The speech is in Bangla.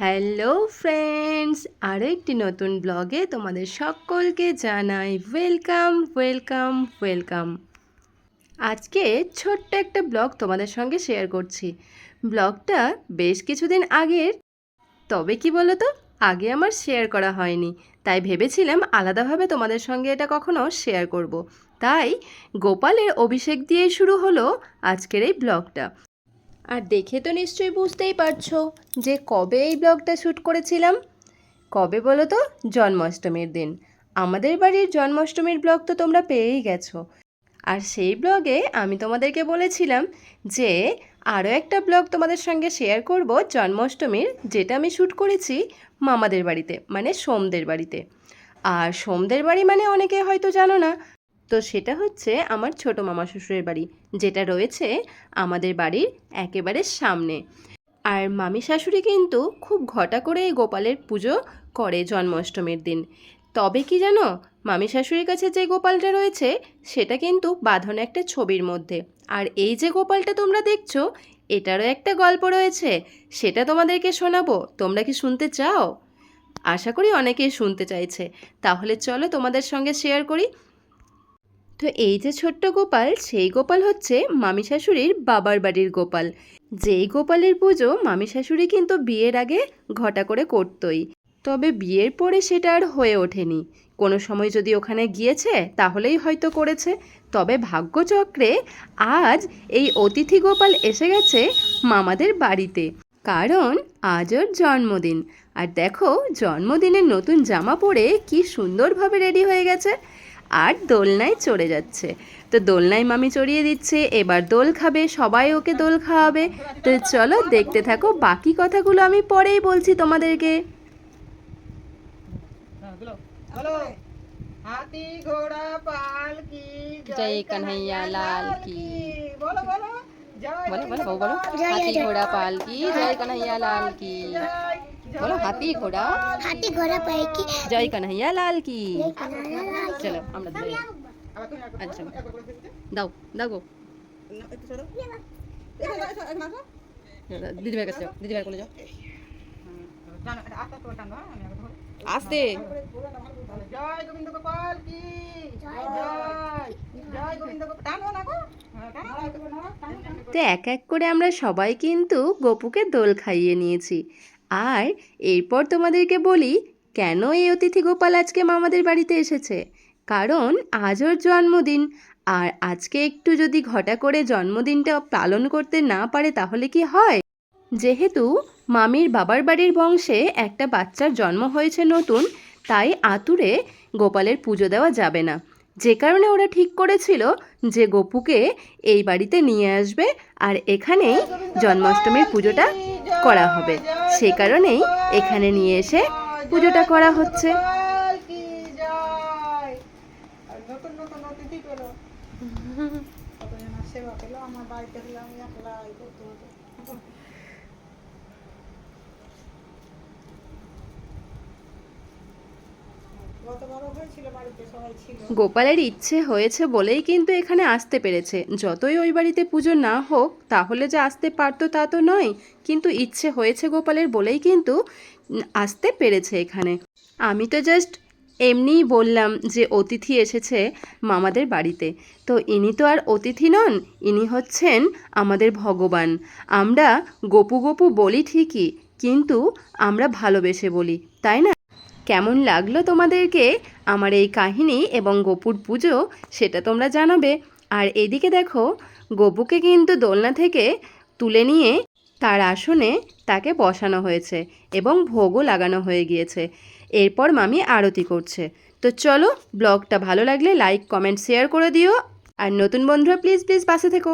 হ্যালো ফ্রেন্ডস আরও একটি নতুন ব্লগে তোমাদের সকলকে জানাই ওয়েলকাম ওয়েলকাম ওয়েলকাম আজকে ছোট্ট একটা ব্লগ তোমাদের সঙ্গে শেয়ার করছি। ব্লগটা বেশ কিছুদিন আগের। তবে কি বলো তো আগে আমার শেয়ার করা হয়নি। তাই ভেবেছিলাম আলাদাভাবে তোমাদের সঙ্গে এটা কখনো শেয়ার করব। তাই গোপালের অভিষেক দিয়ে শুরু হলো আজকের এই ব্লগটা আর দেখে তো নিশ্চয়ই বুঝতেই পারছ যে কবে এই ব্লগটা শ্যুট করেছিলাম? কবে বলো তো? জন্মাষ্টমীর দিন। আমাদের বাড়ির জন্মাষ্টমীর ব্লগ তো তোমরা পেয়েই গেছো। আর সেই ব্লগে আমি তোমাদেরকে বলেছিলাম যে আরও একটা ব্লগ তোমাদের সঙ্গে শেয়ার করব জন্মাষ্টমীর, যেটা আমি শ্যুট করেছি মামাদের বাড়িতে মানে সোমদের বাড়িতে। আর সোমদের বাড়ি মানে অনেকে হয়তো জানো না তো সেটা হচ্ছে আমার ছোট মামা শ্বশুরের বাড়ি, যেটা রয়েছে আমাদের বাড়ির একেবারে সামনে। আর মামি শাশুড়ি কিন্তু খুব ঘটা করে এই গোপালের পুজো করে জন্মাষ্টমীর দিন। তবে কি জানো, মামি শাশুড়ির কাছে যে গোপালটা রয়েছে, সেটা কিন্তু বাঁধানো একটা ছবির মধ্যে। আর এই যে গোপালটা তোমরা দেখছ, এটারও একটা গল্প রয়েছে। সেটা তোমাদেরকে শোনাবো, তোমরা কি শুনতে চাও? আশা করি অনেকেই শুনতে চাইছে। তাহলে চলো তোমাদের সঙ্গে শেয়ার করি। তো এই যে ছোট্ট গোপাল, সেই গোপাল হচ্ছে মামি শাশুড়ির বাবার বাড়ির গোপাল। যেই গোপালের পুজো মামি শাশুড়ি কিন্তু বিয়ের আগে ঘটা করে করতই। তবে বিয়ের পরে সেটা আর হয়ে ওঠেনি। কোনো সময় যদি ওখানে গিয়েছে, তাহলেই হয়তো করেছে। তবে ভাগ্যচক্রে আজ এই অতিথি গোপাল এসে গেছে মামাদের বাড়িতে। কারণ আজ ওর জন্মদিন। আর দেখো, জন্মদিনের নতুন জামা পরে কি সুন্দরভাবে রেডি হয়ে গেছে। আর দোলনায় চড়ে যাচ্ছে। তো দোলনায় মামি চড়িয়ে দিচ্ছে এবার দোল খাবে সবাই ওকে দোল খাওয়াবে। তো চলো দেখতে থাকো বাকি কথাগুলো আমি পরেই বলছি তোমাদেরকে। হাতি ঘোড়া পাল কি জয় কানহাইয়া লাল কি। বলো বলো বলো বলো হাতি ঘোড়া পাল কি জয় কানহাইয়া লাল কি। बोलो हाथी घोड़ा। हाथी घोड़ा पाए की जय कन्हैया लाल की। चलो আমরা ধরে আচ্ছা দাও দাও গো দিদিভাই কাছে কোলে যাও আসতে জয় গোবিন্দ গোপাল কি তো এক এক করে আমরা সবাই কিন্তু গপুকে দোল খাইয়ে নিয়েছি। আর এরপর তোমাদেরকে বলি, কেন এই অতিথি গোপাল আজকে মামাদের বাড়িতে এসেছে? কারণ আজ ওর জন্মদিন। আর আজকে একটু যদি ঘটা করে জন্মদিনটা পালন করতে না পারে তাহলে কি হয়? যেহেতু মামির বাবার বাড়ির বংশে একটা বাচ্চার জন্ম হয়েছে নতুন, তাই আতুরে গোপালের পুজো দেওয়া যাবে না। যে কারণে ওরা ঠিক করেছিল যে গোপুকে এই বাড়িতে নিয়ে আসবে আর এখানেই জন্মাষ্টমীর পুজোটা করা হবে। সে কারণেই এখানে নিয়ে এসে পুজোটা করা হচ্ছে। গোপাল কি জয় আর নতুন নতুন অতিথি পেল কতজনের সেবা পেল আমার বাড়িতে হলে আমি একলাই করতে হতো গতবারও হয়েছিল বাড়িতে সবাই ছিল গোপালের ইচ্ছে হয়েছে বলেই কিন্তু এখানে আসতে পেরেছে। যতই ওই বাড়িতে পুজো না হোক, তাহলে যে আসতে পারতো তা তো নয়, কিন্তু ইচ্ছে হয়েছে গোপালের বলেই কিন্তু আসতে পেরেছে এখানে। আমি তো জাস্ট এমনিই বললাম যে অতিথি এসেছে মামাদের বাড়িতে। তো ইনি তো আর অতিথি নন, ইনি হচ্ছেন আমাদের ভগবান। আমরা গপু গপু বলি ঠিকই, কিন্তু আমরা ভালোবেসে বলি, তাই না? কেমন লাগল তোমাদেরকে আমার এই কাহিনী এবং গোপুর পুজো, সেটা তোমরা জানাবে। আর এদিকে দেখো, গোপুকে কিন্তু দোলনা থেকে তুলে নিয়ে তার আসনে তাকে বসানো হয়েছে এবং ভোগও লাগানো হয়ে গিয়েছে। এরপর মামি আরতি করছে। তো চলো, ব্লগটা ভালো লাগলে লাইক, কমেন্ট, শেয়ার করে দিও। আর নতুন বন্ধুরা, প্লিজ প্লিজ পাশে থেকো।